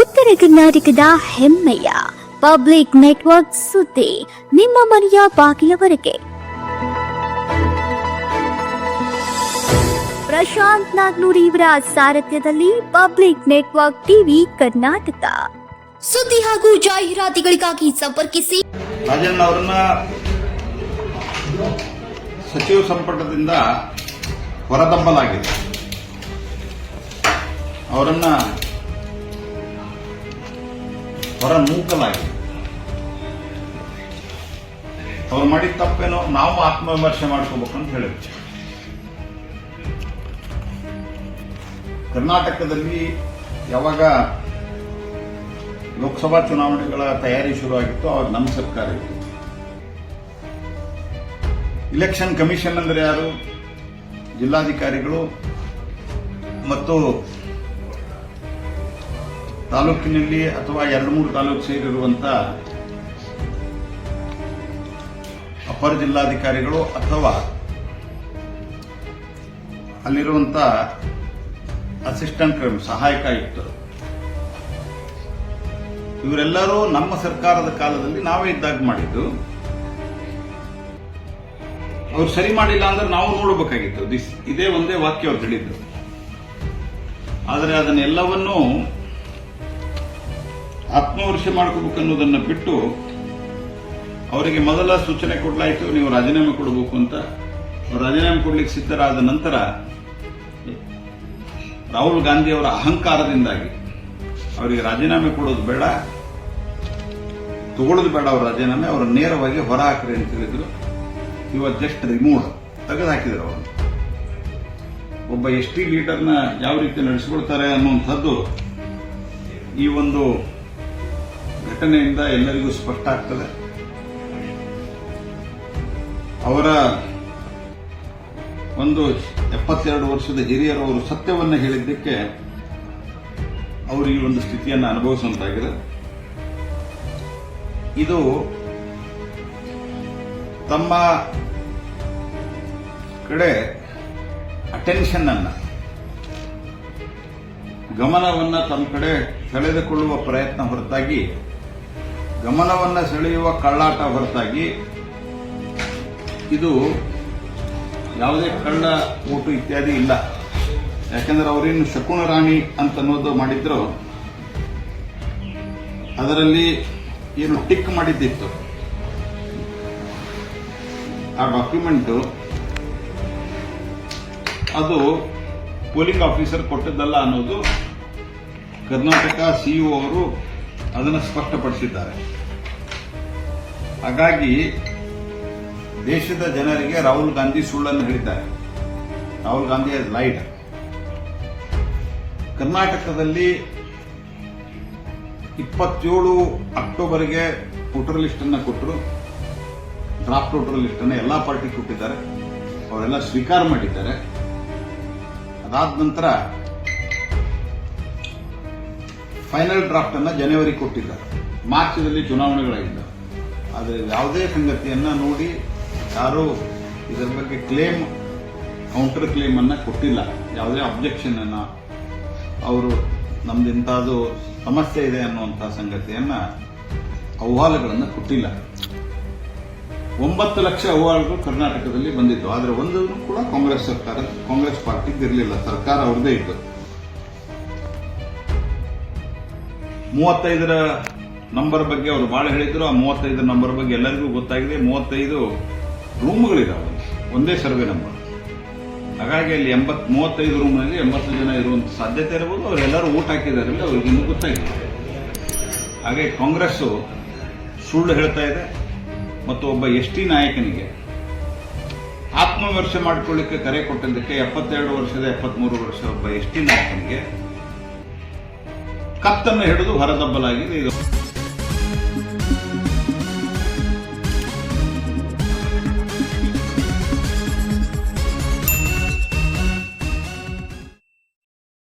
ಉತ್ತರ ಕರ್ನಾಟಕದ ಹೆಮ್ಮೆಯ ಪಬ್ಲಿಕ್ ನೆಟ್ವರ್ಕ್ ಸುದ್ದಿ ನಿಮ್ಮ ಮನೆಯ ಬಾಗಿಲವರೆಗೆ. ಪ್ರಶಾಂತ್ ನಾಗ್ನೂರ್ ಇವರ ಸಾರಥ್ಯದಲ್ಲಿ ಪಬ್ಲಿಕ್ ನೆಟ್ವರ್ಕ್ ಟಿವಿ ಕರ್ನಾಟಕ. ಸುದ್ದಿ ಹಾಗೂ ಜಾಹೀರಾತುಗಳಿಗಾಗಿ ಸಂಪರ್ಕಿಸಿ. ಅವರನ್ನ ಸಚಿವ ಸಂಪುಟದಿಂದ ಹೊರದಬ್ಬಲಾಗಿದೆ ಅವರನ್ನ ಹೊರ ನೂಕಲಾಗಿ ಅವ್ರು ಮಾಡಿದ ತಪ್ಪೇನೋ ನಾವು ಆತ್ಮವಿಮರ್ಶೆ ಅಂತ ಹೇಳಿ ಕರ್ನಾಟಕದಲ್ಲಿ ಯಾವಾಗ ಲೋಕಸಭಾ ಚುನಾವಣೆಗಳ ತಯಾರಿ ಶುರುವಾಗಿತ್ತು ಅವಾಗ ನಮ್ಮ ಸರ್ಕಾರ ಇತ್ತು. ಇಲೆಕ್ಷನ್ ಕಮಿಷನ್ ಅಂದ್ರೆ ಯಾರು? ಜಿಲ್ಲಾಧಿಕಾರಿಗಳು ಮತ್ತು ತಾಲೂಕಿನಲ್ಲಿ ಅಥವಾ ಎರಡು ಮೂರು ತಾಲೂಕು ಸೇರಿರುವಂತ ಅಪರ ಜಿಲ್ಲಾಧಿಕಾರಿಗಳು ಅಥವಾ ಅಲ್ಲಿರುವಂತ ಅಸಿಸ್ಟೆಂಟ್ ಸಹಾಯಕ ಆಯುಕ್ತರು. ಇವರೆಲ್ಲರೂ ನಮ್ಮ ಸರ್ಕಾರದ ಕಾಲದಲ್ಲಿ ನಾವೇ ಇದ್ದಾಗ ಮಾಡಿದ್ದು. ಅವ್ರು ಸರಿ ಮಾಡಿಲ್ಲ ಅಂದ್ರೆ ನಾವು ನೋಡಬೇಕಾಗಿತ್ತು. ದಿಸ್ ಇದೇ ಒಂದೇ ವಾಕ್ಯ ಅವ್ರು ಹೇಳಿದ್ರು ಆದರೆ ಅದನ್ನೆಲ್ಲವನ್ನೂ ಆತ್ಮವರ್ಷೆ ಮಾಡ್ಕೋಬೇಕನ್ನೋದನ್ನ ಬಿಟ್ಟು ಅವರಿಗೆ ಮೊದಲ ಸೂಚನೆ ಕೊಡ್ಲಾಯ್ತು, ನೀವು ರಾಜೀನಾಮೆ ಕೊಡಬೇಕು ಅಂತ. ಅವರು ರಾಜೀನಾಮೆ ಕೊಡ್ಲಿಕ್ಕೆ ಸಿದ್ಧರಾದ ನಂತರ ರಾಹುಲ್ ಗಾಂಧಿ ಅವರ ಅಹಂಕಾರದಿಂದಾಗಿ ಅವರಿಗೆ ರಾಜೀನಾಮೆ ಕೊಡೋದು ಬೇಡ, ತಗೊಳ್ಳೋದು ಬೇಡ ಅವ್ರ ರಾಜೀನಾಮೆ ಅವರು ನೇರವಾಗಿ ಹೊರ ಹಾಕ್ರಿ ಅಂತ ಹೇಳಿದ್ರು. ಇವಾಗ ಜಸ್ಟ್ ರಿಮೂವ್ ತೆಗೆದು ಹಾಕಿದ್ರು ಅವರು ಒಬ್ಬ ಎಸ್ ಟಿ ಲೀಡರ್ನ ಯಾವ ರೀತಿ ನಡೆಸಿಕೊಳ್ತಾರೆ ಅನ್ನುವಂಥದ್ದು ಈ ಒಂದು ಘಟನೆಯಿಂದ ಎಲ್ಲರಿಗೂ ಸ್ಪಷ್ಟ ಆಗ್ತದೆ. ಅವರ ಒಂದು ಎಪ್ಪತ್ತೆರಡು ವರ್ಷದ ಹಿರಿಯರವರು ಸತ್ಯವನ್ನ ಹೇಳಿದ್ದಕ್ಕೆ ಅವರು ಈ ಒಂದು ಸ್ಥಿತಿಯನ್ನು ಅನುಭವಿಸುವಂತಾಗಿದೆ. ಇದು ತಮ್ಮ ಕಡೆ ಅಟೆನ್ಷನ್ ಅನ್ನ ಗಮನವನ್ನ ತಮ್ಮ ಕಡೆ ಸೆಳೆದುಕೊಳ್ಳುವ ಪ್ರಯತ್ನ ಹೊರತಾಗಿ ಗಮನವನ್ನ ಸೆಳೆಯುವ ಕಳ್ಳಾಟ ಹೊರತಾಗಿ ಇದು ಯಾವುದೇ ಕಳ್ಳ, ಓಟು ಇತ್ಯಾದಿ ಇಲ್ಲ. ಯಾಕೆಂದ್ರೆ ಅವರೇನು ಶಕುನ ರಾಣಿ ಅಂತ ಅನ್ನೋದು ಮಾಡಿದ್ರು. ಅದರಲ್ಲಿ ಏನು ಟಿಕ್ ಮಾಡಿದ್ದಿತ್ತು. ಆ ಡಾಕ್ಯುಮೆಂಟ್, ಅದು ಪೋಲಿಂಗ್ ಆಫೀಸರ್ ಕೊಟ್ಟದ್ದಲ್ಲ ಅನ್ನೋದು ಕರ್ನಾಟಕ ಸಿಇಒ ಅವರು ಅದನ್ನು ಸ್ಪಷ್ಟಪಡಿಸಿದ್ದಾರೆ. ಹಾಗಾಗಿ ದೇಶದ ಜನರಿಗೆ ರಾಹುಲ್ ಗಾಂಧಿ ಸುಳ್ಳನ್ನು ಹೇಳಿದ್ದಾರೆ. ರಾಹುಲ್ ಗಾಂಧಿ ಲೈಡ್ ಕರ್ನಾಟಕದಲ್ಲಿ ಇಪ್ಪತ್ತೇಳು ಅಕ್ಟೋಬರ್ಗೆ ವೋಟರ್ ಲಿಸ್ಟ್ ಅನ್ನ ಕೊಟ್ಟರು. ಡ್ರಾಫ್ಟ್ ವೋಟರ್ ಲಿಸ್ಟ್ ಅನ್ನ ಎಲ್ಲಾ ಪಾರ್ಟಿ ಕೊಟ್ಟಿದ್ದಾರೆ. ಅವರೆಲ್ಲ ಸ್ವೀಕಾರ ಮಾಡಿದ್ದಾರೆ. ಅದಾದ ನಂತರ ಫೈನಲ್ ಡ್ರಾಫ್ಟ್ ಅನ್ನ ಜನವರಿ ಕೊಟ್ಟಿದ್ದಾರೆ. ಮಾರ್ಚ್ನಲ್ಲಿ ಚುನಾವಣೆಗಳಾಗಿದ್ದಾವೆ ಆದರೆ ಯಾವುದೇ ಸಂಗತಿಯನ್ನ ನೋಡಿ ಯಾರು ಇದರ ಬಗ್ಗೆ ಕ್ಲೇಮ್ ಕೌಂಟರ್ ಕ್ಲೇಮ್ ಅನ್ನ ಕೊಟ್ಟಿಲ್ಲ. ಯಾವುದೇ ಅಬ್ಜೆಕ್ಷನ್ ಅನ್ನ ಅವರು ನಮ್ದು ಇಂಥದ್ದು ಸಮಸ್ಯೆ ಇದೆ ಅನ್ನುವಂಥ ಸಂಗತಿಯನ್ನ ಅಹವಾಲುಗಳನ್ನು ಕೊಟ್ಟಿಲ್ಲ. ಒಂಬತ್ತು ಲಕ್ಷ ಅಹವಾಲುಗಳು ಕರ್ನಾಟಕದಲ್ಲಿ ಬಂದಿತ್ತು ಆದರೆ ಒಂದನ್ನು ಕೂಡ ಕಾಂಗ್ರೆಸ್ ಸರ್ಕಾರ, ಕಾಂಗ್ರೆಸ್ ಪಾರ್ಟಿಗೆ ಇರಲಿಲ್ಲ. ಸರ್ಕಾರ ಅವ್ರದೇ ಇತ್ತು. ಮೂವತ್ತೈದರ ನಂಬರ್ ಬಗ್ಗೆ ಅವರು ಬಹಳ ಹೇಳಿದ್ರು. ಆ ಮೂವತ್ತೈದರ ನಂಬರ್ ಬಗ್ಗೆ ಎಲ್ಲರಿಗೂ ಗೊತ್ತಾಗಿದೆ. ಮೂವತ್ತೈದು ರೂಮ್ಗಳಿದಾವೆ ಒಂದೇ ಸರ್ವೆ ನಂಬರ್ ಹಾಗಾಗಿ ಅಲ್ಲಿ ಎಂಬತ್, ಮೂವತ್ತೈದು ರೂಮ್ನಲ್ಲಿ ಎಂಬತ್ತು ಜನ ಇರುವಂತ ಸಾಧ್ಯತೆ ಇರಬಹುದು ಅವರೆಲ್ಲರೂ ಊಟ ಹಾಕಿದ್ದಾರೆ ಅಂತ ಅವ್ರಿಗೆ ಇನ್ನೂ ಗೊತ್ತಾಗಿದೆ. ಹಾಗೆ ಕಾಂಗ್ರೆಸ್ ಸುಳ್ಳು ಹೇಳ್ತಾ ಇದೆ. ಮತ್ತು ಒಬ್ಬ ಎಸ್ ಟಿ ನಾಯಕನಿಗೆ ಆತ್ಮವಿಮರ್ಶೆ ಮಾಡಿಕೊಳ್ಳಿಕ್ಕೆ ಕರೆ ಕೊಟ್ಟಿದ್ದಕ್ಕೆ ಎಪ್ಪತ್ತೆರಡು ವರ್ಷದ, ಎಪ್ಪತ್ಮೂರು ವರ್ಷ ಒಬ್ಬ ಎಸ್ ಟಿ ನಾಯಕನಿಗೆ ಕತ್ತನ್ನು ಹಿಡಿದು ಹೊರದಬ್ಬಲಾಗಿದೆ ಇದು